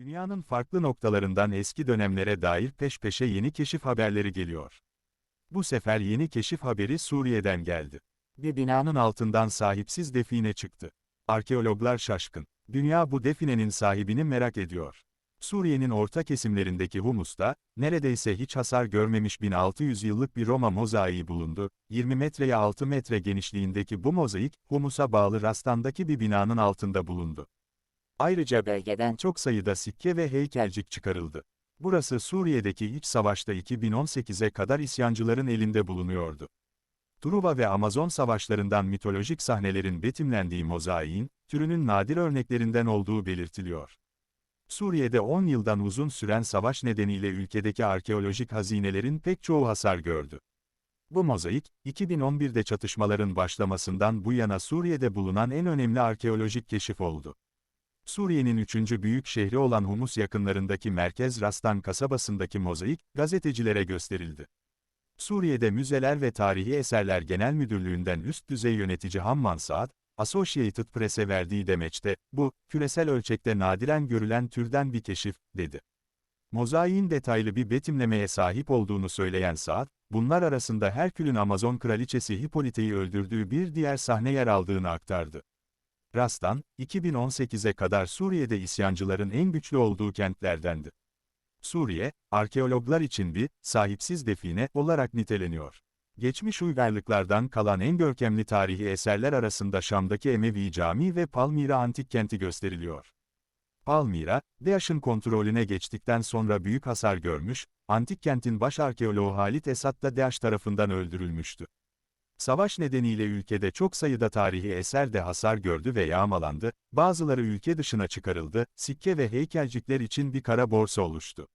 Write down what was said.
Dünyanın farklı noktalarından eski dönemlere dair peş peşe yeni keşif haberleri geliyor. Bu sefer yeni keşif haberi Suriye'den geldi. Bir binanın altından sahipsiz define çıktı. Arkeologlar şaşkın. Dünya bu definenin sahibini merak ediyor. Suriye'nin orta kesimlerindeki humusta, neredeyse hiç hasar görmemiş 1600 yıllık bir Roma mozaiği bulundu. 20 metreye 6 metre genişliğindeki bu mozaik, humusa bağlı rastandaki bir binanın altında bulundu. Ayrıca bölgeden çok sayıda sikke ve heykelcik çıkarıldı. Burası Suriye'deki iç savaşta 2018'e kadar isyancıların elinde bulunuyordu. Truva ve Amazon savaşlarından mitolojik sahnelerin betimlendiği mozaiğin, türünün nadir örneklerinden olduğu belirtiliyor. Suriye'de 10 yıldan uzun süren savaş nedeniyle ülkedeki arkeolojik hazinelerin pek çoğu hasar gördü. Bu mozaik, 2011'de çatışmaların başlamasından bu yana Suriye'de bulunan en önemli arkeolojik keşif oldu. Suriye'nin üçüncü büyük şehri olan Humus yakınlarındaki Merkez Rastan kasabasındaki mozaik, gazetecilere gösterildi. Suriye'de Müzeler ve Tarihi Eserler Genel Müdürlüğü'nden üst düzey yönetici Hamman Saad, Associated Press'e verdiği demeçte, bu, küresel ölçekte nadiren görülen türden bir keşif, dedi. Mozaiğin detaylı bir betimlemeye sahip olduğunu söyleyen Saad, bunlar arasında Herkül'ün Amazon kraliçesi Hipolite'yi öldürdüğü bir diğer sahne yer aldığını aktardı. Rastan, 2018'e kadar Suriye'de isyancıların en güçlü olduğu kentlerdendi. Suriye, arkeologlar için bir, sahipsiz define olarak niteleniyor. Geçmiş uygarlıklardan kalan en görkemli tarihi eserler arasında Şam'daki Emevi Camii ve Palmira Antik Kenti gösteriliyor. Palmira, DAEŞ'ın kontrolüne geçtikten sonra büyük hasar görmüş, antik kentin baş arkeoloğu Halit Esad da DAEŞ tarafından öldürülmüştü. Savaş nedeniyle ülkede çok sayıda tarihi eser de hasar gördü ve yağmalandı, bazıları ülke dışına çıkarıldı, sikke ve heykelcikler için bir kara borsa oluştu.